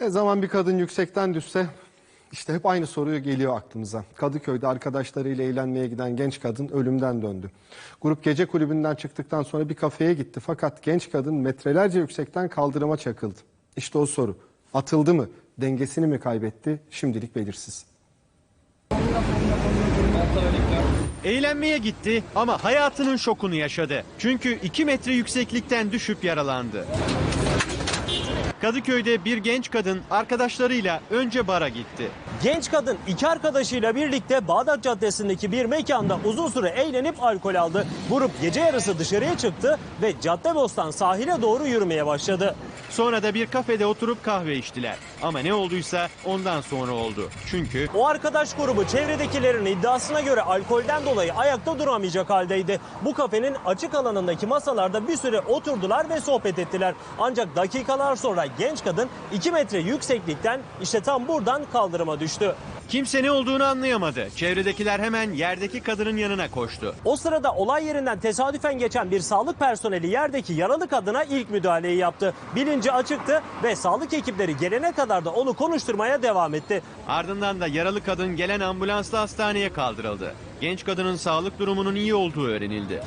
Ne zaman bir kadın yüksekten düşse işte hep aynı soruyu geliyor aklımıza. Kadıköy'de arkadaşlarıyla eğlenmeye giden genç kadın ölümden döndü. Grup gece kulübünden çıktıktan sonra bir kafeye gitti fakat genç kadın metrelerce yüksekten kaldırıma çakıldı. İşte o soru. Atıldı mı? Dengesini mi kaybetti? Şimdilik belirsiz. Eğlenmeye gitti ama hayatının şokunu yaşadı. Çünkü 2 metre yükseklikten düşüp yaralandı. Kadıköy'de bir genç kadın arkadaşlarıyla önce bara gitti. Genç kadın iki arkadaşıyla birlikte Bağdat Caddesi'ndeki bir mekanda uzun süre eğlenip alkol aldı. Grup gece yarısı dışarıya çıktı ve Caddebostan sahile doğru yürümeye başladı. Sonra da bir kafede oturup kahve içtiler. Ama ne olduysa ondan sonra oldu. Çünkü O arkadaş grubu çevredekilerin iddiasına göre alkolden dolayı ayakta duramayacak haldeydi. Bu kafenin açık alanındaki masalarda bir süre oturdular ve sohbet ettiler. Ancak dakikalar sonra genç kadın 2 metre yükseklikten işte tam buradan kaldırıma düştü. Kimse ne olduğunu anlayamadı. Çevredekiler hemen yerdeki kadının yanına koştu. O sırada olay yerinden tesadüfen geçen bir sağlık personeli yerdeki yaralı kadına ilk müdahaleyi yaptı. Bilinci açıktı ve sağlık ekipleri gelene kadar da onu konuşturmaya devam etti. Ardından da yaralı kadın gelen ambulansla hastaneye kaldırıldı. Genç kadının sağlık durumunun iyi olduğu öğrenildi.